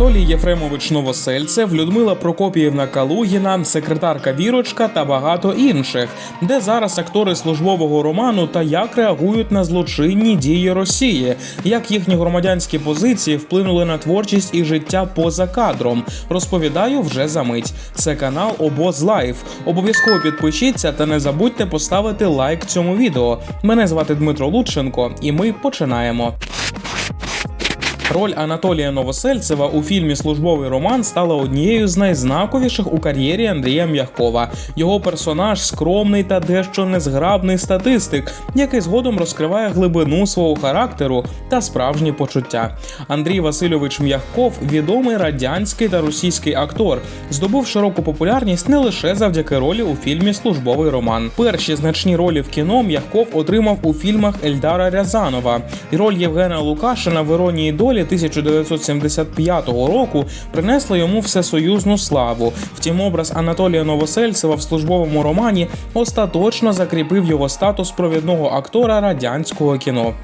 Анатолій Єфремович Новосельцев, Людмила Прокопіївна Калугіна, секретарка Вірочка та багато інших, де зараз актори службового роману та як реагують на злочинні дії Росії, як їхні громадянські позиції вплинули на творчість і життя поза кадром. Розповідаю вже за мить. Це канал Обоз Лайф. Обов'язково підпишіться та не забудьте поставити лайк цьому відео. Мене звати Дмитро Лутченко, і ми починаємо. Роль Анатолія Новосельцева у фільмі Службовий роман стала однією з найзнаковіших у кар'єрі Андрія М'ягкова. Його персонаж скромний та дещо незграбний статистик, який згодом розкриває глибину свого характеру та справжні почуття. Андрій Васильович М'ягков відомий радянський та російський актор, здобув широку популярність не лише завдяки ролі у фільмі Службовий роман. Перші значні ролі в кіно М'ягков отримав у фільмах Ельдара Рязанова. Роль Євгена Лукашина в іронії долі 1975 року принесла йому всесоюзну славу. Втім, образ Анатолія Новосельцева в службовому романі остаточно закріпив його статус провідного актора радянського кіно.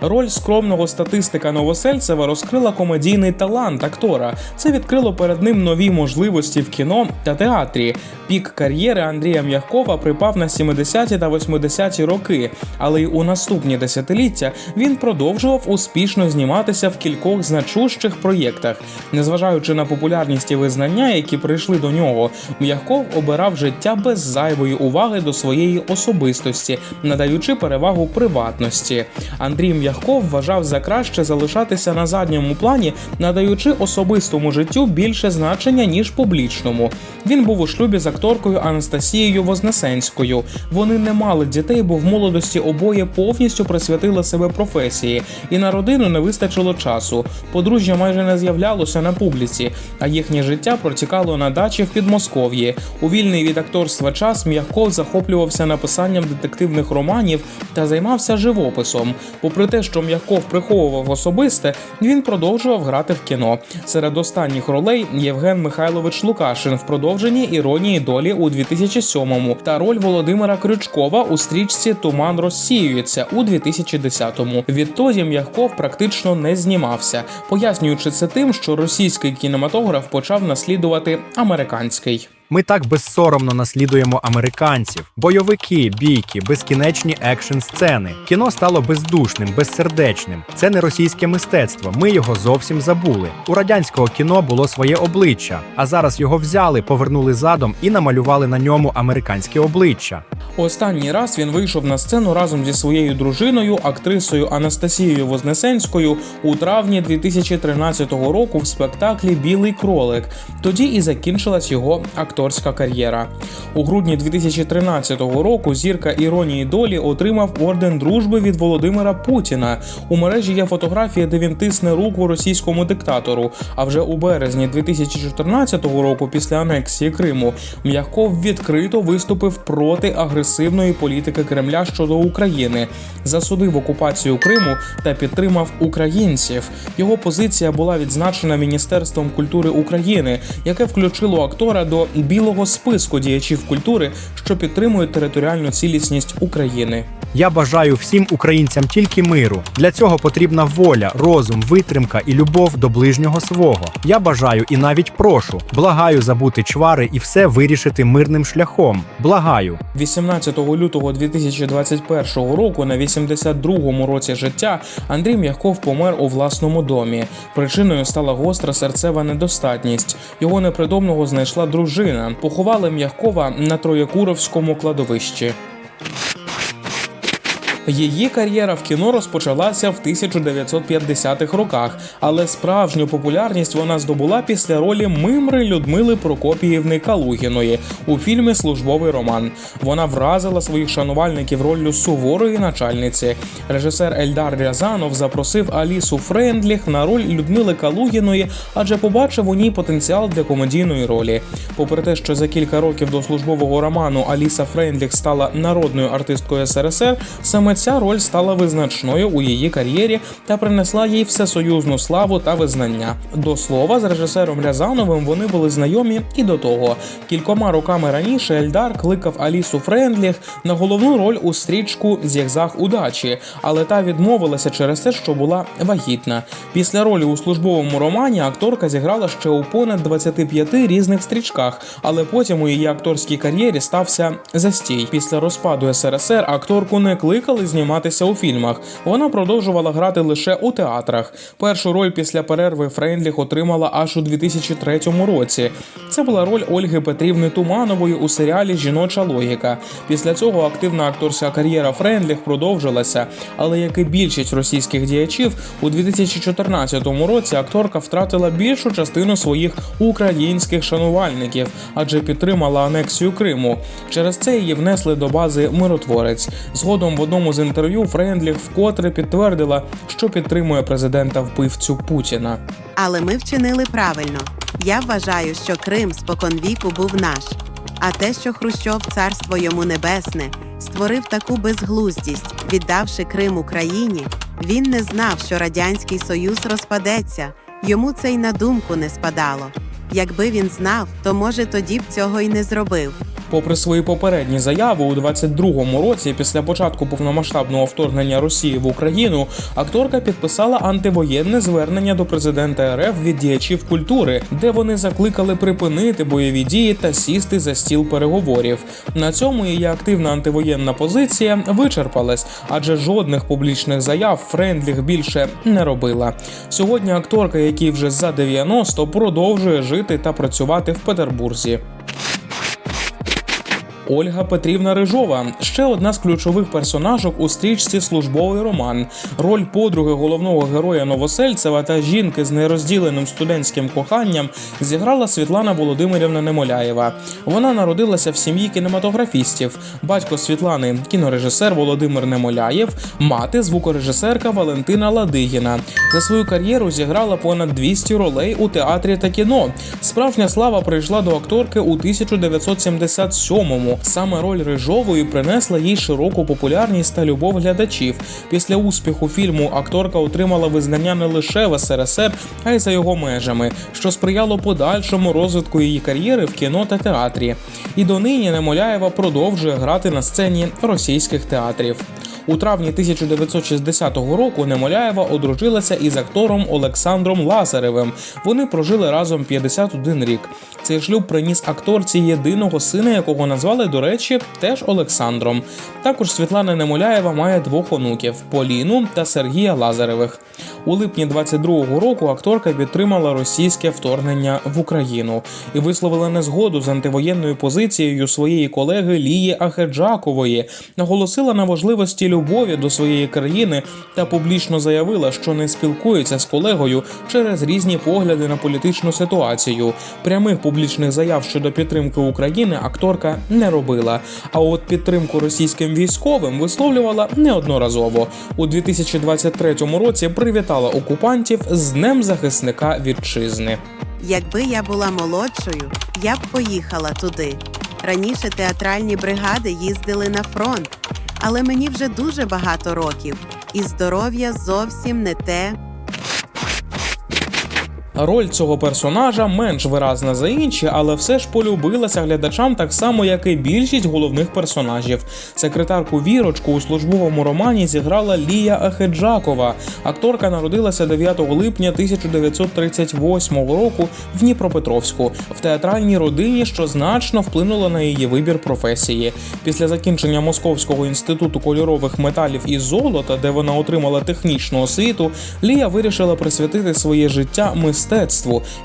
Роль скромного статистика Новосельцева розкрила комедійний талант актора. Це відкрило перед ним нові можливості в кіно та театрі. Пік кар'єри Андрія М'ягкова припав на 70-ті та 80-ті роки, але й у наступні десятиліття він продовжував успішно зніматися в кількох значущих проєктах. Незважаючи на популярність і визнання, які прийшли до нього, М'ягков обирав життя без зайвої уваги до своєї особистості, надаючи перевагу приватності. Андрій М'ягков вважав за краще залишатися на задньому плані, надаючи особистому життю більше значення ніж публічному. Він був у шлюбі з акторкою Анастасією Вознесенською. Вони не мали дітей, бо в молодості обоє повністю присвятили себе професії, і на родину не вистачило часу. Подружжя майже не з'являлося на публіці, а їхнє життя протікало на дачі в Підмосков'ї. У вільний від акторства час М'ягков захоплювався написанням детективних романів та займався живописом. Попри те, що М'яков приховував особисте, він продовжував грати в кіно. Серед останніх ролей Євген Михайлович Лукашин в продовженні іронії долі у 2007-му та роль Володимира Крючкова у стрічці Туман розсіюється у 2010-му. Відтоді М'яков практично не знімався, пояснюючи це тим, що російський кінематограф почав наслідувати американський. Ми так безсоромно наслідуємо американців, бойовики, бійки, безкінечні екшн сцени. Кіно стало бездушним, безсердечним. Це не російське мистецтво. Ми його зовсім забули. У радянського кіно було своє обличчя, а зараз його взяли, повернули задом і намалювали на ньому американське обличчя. Останній раз він вийшов на сцену разом зі своєю дружиною, актрисою Анастасією Вознесенською у травні 2013 року в спектаклі Білий кролик. Тоді і закінчилась його акторська кар'єра. У грудні 2013 року зірка іронії долі отримав орден дружби від Володимира Путіна. У мережі є фотографія, де він тисне руку російському диктатору. А вже у березні 2014 року, після анексії Криму, М'яков відкрито виступив проти агресивної політики Кремля щодо України, засудив окупацію Криму та підтримав українців. Його позиція була відзначена Міністерством культури України, яке включило актора до білого списку діячів культури, що підтримують територіальну цілісність України. Я бажаю всім українцям тільки миру. Для цього потрібна воля, розум, витримка і любов до ближнього свого. Я бажаю і навіть прошу, благаю забути чвари і все вирішити мирним шляхом. Благаю. 18 лютого 2021 року, на 82-му році життя, Андрій М'яков помер у власному домі. Причиною стала гостра серцева недостатність. Його непридомного знайшла дружина. Поховали М'якова на Троєкуровському кладовищі. Її кар'єра в кіно розпочалася в 1950-х роках, але справжню популярність вона здобула після ролі Мимри Людмили Прокопіївни Калугіної у фільмі Службовий роман. Вона вразила своїх шанувальників роллю суворої начальниці. Режисер Ельдар Рязанов запросив Алісу Френдліх на роль Людмили Калугіної, адже побачив у ній потенціал для комедійної ролі. Попри те, що за кілька років до службового роману Аліса Френдліх стала народною артисткою СРСР, саме ця роль стала визначною у її кар'єрі та принесла їй всесоюзну славу та визнання. До слова, з режисером Рязановим вони були знайомі і до того. Кількома роками раніше Ельдар кликав Алісу Френдліх на головну роль у стрічку Зігзаг удачі, але та відмовилася через те, що була вагітна. Після ролі у службовому романі акторка зіграла ще у понад 25 різних стрічках, але потім у її акторській кар'єрі стався застій. Після розпаду СРСР акторку не кликали зніматися у фільмах. Вона продовжувала грати лише у театрах. Першу роль після перерви Френдліх отримала аж у 2003 році. Це була роль Ольги Петрівни Туманової у серіалі Жіноча логіка. Після цього активна акторська кар'єра Френдліх продовжилася, але як і більшість російських діячів, у 2014 році акторка втратила більшу частину своїх українських шанувальників, адже підтримала анексію Криму. Через це її внесли до бази миротворець. Згодом в одному з інтерв'ю Френдліх вкотре підтвердила, що підтримує президента вбивцю Путіна. Але ми вчинили правильно. Я вважаю, що Крим споконвіку був наш. А те, що Хрущов, царство йому небесне, створив таку безглуздість, віддавши Крим Україні, він не знав, що Радянський Союз розпадеться. Йому це й на думку не спадало. Якби він знав, то може тоді б цього й не зробив. Попри свої попередні заяви у 22-му році, після початку повномасштабного вторгнення Росії в Україну, акторка підписала антивоєнне звернення до президента РФ від діячів культури, де вони закликали припинити бойові дії та сісти за стіл переговорів. На цьому її активна антивоєнна позиція вичерпалась, адже жодних публічних заяв Френдліх більше не робила. Сьогодні акторка, якій вже за 90, продовжує жити та працювати в Петербурзі. Ольга Петрівна Рижова ще одна з ключових персонажок у стрічці Службовий роман. Роль подруги головного героя Новосельцева та жінки з нерозділеним студентським коханням зіграла Світлана Володимирівна Немоляєва. Вона народилася в сім'ї кінематографістів. Батько Світлани кінорежисер Володимир Немоляєв, мати звукорежисерка Валентина Ладигіна. За свою кар'єру зіграла понад 200 ролей у театрі та кіно. Справжня слава прийшла до акторки у 1977-му. Саме роль Рижової принесла їй широку популярність та любов глядачів. Після успіху фільму акторка отримала визнання не лише в СРСР, а й за його межами, що сприяло подальшому розвитку її кар'єри в кіно та театрі. І донині Немоляєва продовжує грати на сцені російських театрів. У травні 1960 року Немоляєва одружилася із актором Олександром Лазаревим. Вони прожили разом 51 рік. Цей шлюб приніс акторці єдиного сина, якого назвали, до речі, теж Олександром. Також Світлана Немоляєва має двох онуків Поліну та Сергія Лазаревих. У липні 22-го року акторка підтримала російське вторгнення в Україну і висловила незгоду з антивоєнною позицією своєї колеги Лії Ахеджакової, наголосила на важливості любові до своєї країни та публічно заявила, що не спілкується з колегою через різні погляди на політичну ситуацію. Прямих публічних заяв щодо підтримки України акторка не робила. А от підтримку російським військовим висловлювала неодноразово. У 2023 році привітала окупантів з Днем захисника вітчизни. Якби я була молодшою, я б поїхала туди. Раніше театральні бригади їздили на фронт, але мені вже дуже багато років, і здоров'я зовсім не те. Роль цього персонажа менш виразна за інші, але все ж полюбилася глядачам так само, як і більшість головних персонажів. Секретарку Вірочку у службовому романі зіграла Лія Ахеджакова. Акторка народилася 9 липня 1938 року в Дніпропетровську в театральній родині, що значно вплинуло на її вибір професії. Після закінчення Московського інституту кольорових металів і золота, де вона отримала технічну освіту, Лія вирішила присвятити своє життя мистецтву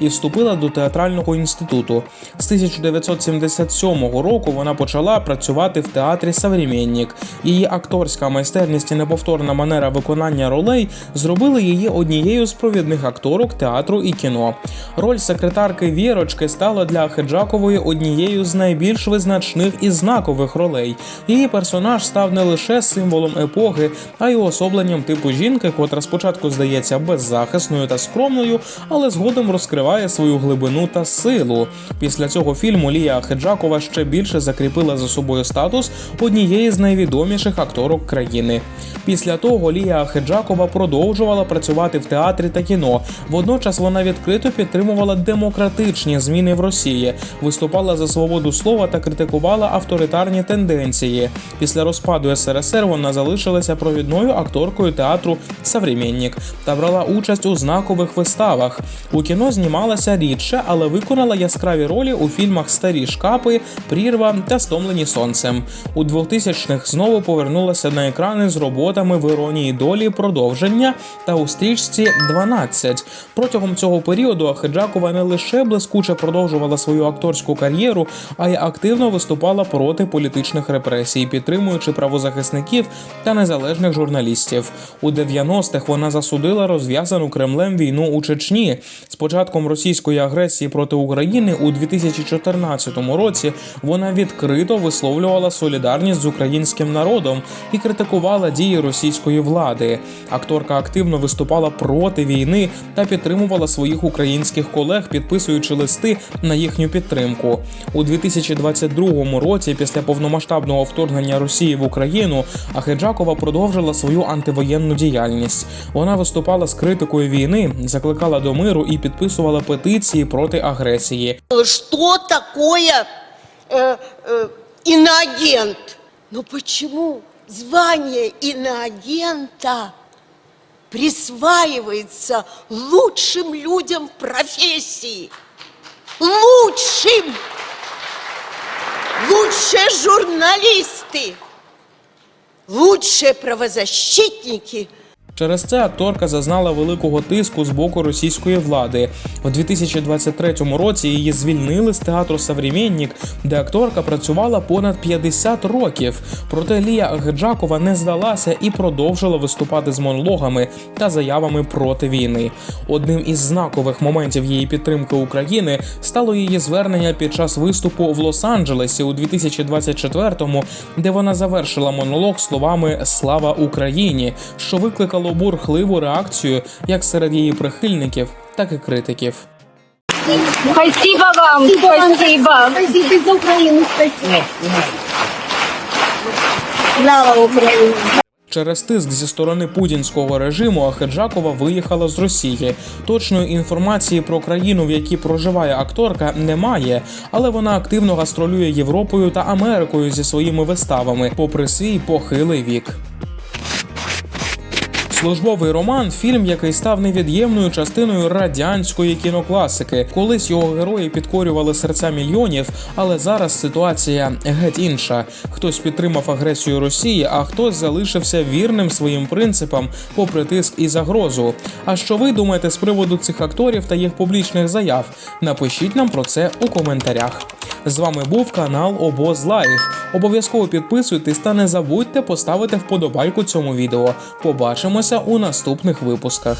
і вступила до театрального інституту. З 1977 року вона почала працювати в театрі Современник. Її акторська майстерність і неповторна манера виконання ролей зробили її однією з провідних акторок театру і кіно. Роль секретарки Вірочки стала для Хеджакової однією з найбільш визначних і знакових ролей. Її персонаж став не лише символом епохи, а й уособленням типу жінки, котра спочатку здається беззахисною та скромною, але згодом розкриває свою глибину та силу. Після цього фільму Лія Ахеджакова ще більше закріпила за собою статус однієї з найвідоміших акторок країни. Після того Лія Ахеджакова продовжувала працювати в театрі та кіно. Водночас вона відкрито підтримувала демократичні зміни в Росії, виступала за свободу слова та критикувала авторитарні тенденції. Після розпаду СРСР вона залишилася провідною акторкою театру «Современник» та брала участь у знакових виставах. У кіно знімалася рідше, але виконала яскраві ролі у фільмах Старі шкапи, Прірва та Стомлені сонцем. У 2000-х знову повернулася на екрани з роботами в іронії долі продовження та у стрічці 12. Протягом цього періоду Ахеджакова не лише блискуче продовжувала свою акторську кар'єру, а й активно виступала проти політичних репресій, підтримуючи правозахисників та незалежних журналістів. У 90-х вона засудила розв'язану Кремлем війну у Чечні. З початком російської агресії проти України у 2014 році вона відкрито висловлювала солідарність з українським народом і критикувала дії російської влади. Акторка активно виступала проти війни та підтримувала своїх українських колег, підписуючи листи на їхню підтримку. У 2022 році, після повномасштабного вторгнення Росії в Україну, Ахеджакова продовжила свою антивоєнну діяльність. Вона виступала з критикою війни, закликала до миру і підписувала петиції проти агресії. Что такое э, э, иноагент? Но почему звание иноагента присваивается лучшим людям профессии? Лучшим! Лучшие журналисты! Лучшие правозащитники – Через це акторка зазнала великого тиску з боку російської влади. У 2023 році її звільнили з театру «Современник», де акторка працювала понад 50 років. Проте Лія Агеджакова не здалася і продовжила виступати з монологами та заявами проти війни. Одним із знакових моментів її підтримки України стало її звернення під час виступу в Лос-Анджелесі у 2024-му, де вона завершила монолог словами Слава Україні, що викликало бурхливу реакцію як серед її прихильників, так і критиків. Спасибо вам, спасибо. Спасибо за спасибо. Слава Украине! Через тиск зі сторони путінського режиму Ахеджакова виїхала з Росії. Точної інформації про країну, в якій проживає акторка, немає, але вона активно гастролює Європою та Америкою зі своїми виставами, попри свій похилий вік. Службовий роман фільм, який став невід'ємною частиною радянської кінокласики. Колись його герої підкорювали серця мільйонів, але зараз ситуація геть інша. Хтось підтримав агресію Росії, а хтось залишився вірним своїм принципам, попри тиск і загрозу. А що ви думаєте з приводу цих акторів та їх публічних заяв? Напишіть нам про це у коментарях. З вами був канал Обоз Лайф. Обов'язково підписуйтесь та не забудьте поставити вподобайку цьому відео. Побачимося у наступних випусках.